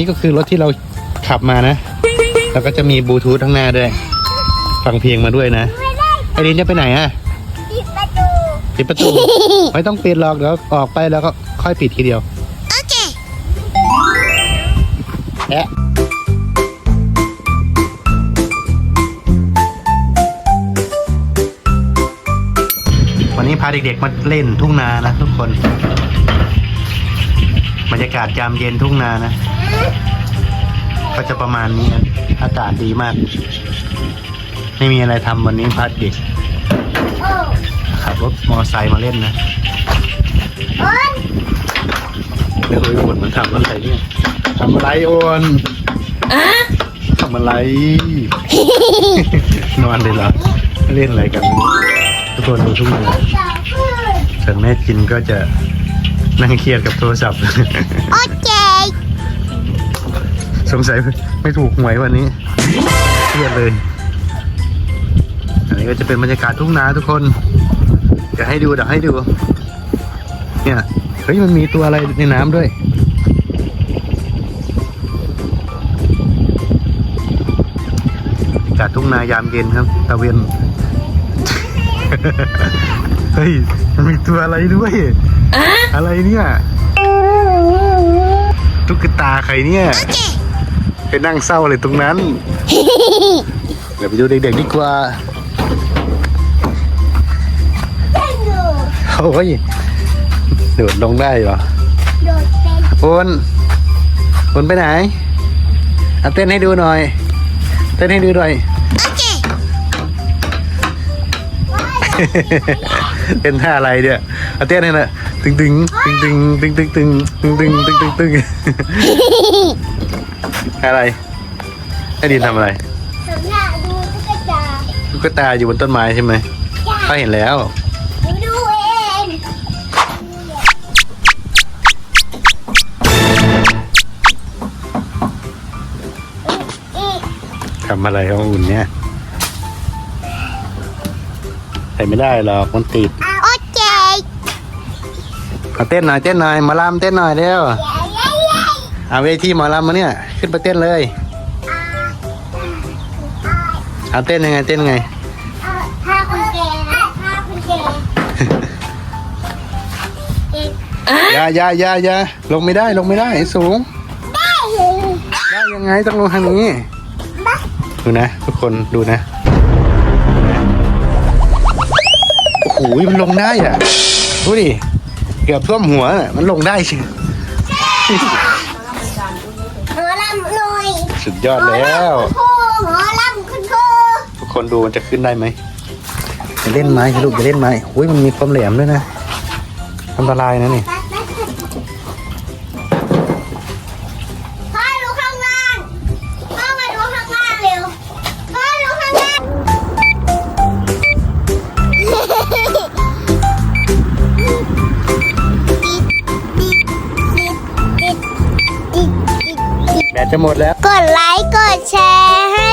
นี่ก็คือรถที่เราขับมานะ แล้วก็จะมีบลูทูธข้างหน้าด้วย ฟังเพลงมาด้วยนะไม่ได้ไอรินจะไปไหนอะปิดประตูปิดประตู ไม่ต้องปิดหรอกเดี๋ยวออกไปแล้วก็ค่อยปิดทีเดียว โอเคแอะวันนี้พาเด็กๆมาเล่นทุ่งนานะทุกคน บรรยากาศยามเย็นทุ่งนานะ ก็จะประมาณนี้นะอากาศดีมาก ไม่มีอะไรทำวันนี้พาเด็กโอ้ขับรถมอไซค์มาเล่นนะโอ้ยไม่เคยบ่นมันทำอะไรเนี่ยทำอะไรโอนทำอะไร นอนเลยเหรอ เล่นอะไรกัน ทุกคนดูทุ่งนาจับมือส่วนแม่จินก็จะ นั่งเครียดกับโทรศัพท์ โอเคสงสัยไม่ถูกหวยวันนี้เครียดเลย อันนี้ก็จะเป็นบรรยากาศทุ่งนาทุกคน เดี๋ยวให้ดูเดี๋ยวให้ดู เนี่ย เฮ้ยมันมีตัวอะไรในน้ำด้วยบรรยากาศทุ่งนายามเย็นครับตะเวน เฮ้ย มันมีตัวอะไรด้วย อะไรเนี่ยตุ๊กตาใครเนี่ยโอเคไปนั่งเศร้าเลยตรงนั้นเดี๋ยวไปดูเด็กๆดีกว่าได้ดูโอ้ยโดดลงได้เหรอโดดเป็นโอนโอนไปไหนเอาเต้นให้ดูหน่อย เต้นให้ดูหน่อยโอเค เต้นท่าอะไรเนี่ยเอาเต้นให้นะตึงตึงตึงตึงตึงตึงตึงตึงตึงตึงตึงตึงอะไรให้ดินทำอะไรสำหรับดูตุ๊กตาตุ๊กตาอยู่บนต้นไม้ใช่ไหมจ้าเห็นแล้วดูเองทำอะไรของอุ่นเนี่ย ส่ไม่ได้หรอกมันติดโอเคเอาเต้นหน่อยเต้นหน่อยหมาลำเต้นหน่อยเร็วเย้เย้เย้เอาเวทีหมอลำมาเนี่ย ขึ้นไปเต้นเลยเอาเต้นยังไงเต้นยังไงอ่าถ้าคุณแก่นะถ้าคุณแก่เอ๊ะอย่าอย่าอย่าอย่าลงไม่ได้ลงไม่ได้สูง ได้เลยได้ยังไงต้องลงทางนี้บ้าดูนะ ทุกคนดูนะโอ้โหมันลงได้อะดูดิเกือบท่วมหัวน่ะมันลงได้ชิหมอลำหน่อยสุดยอดแล้วคุณครูหมอลำคุณครูทุกคนดูมันจะขึ้นได้ไหมจะเล่นไม้สิลูกจะเล่นไม้อุ้ยมันมีความแหลมด้วยนะอันตรายนะนี่พ่อ จะหมดแล้ว กดไลค์ กดแชร์ให้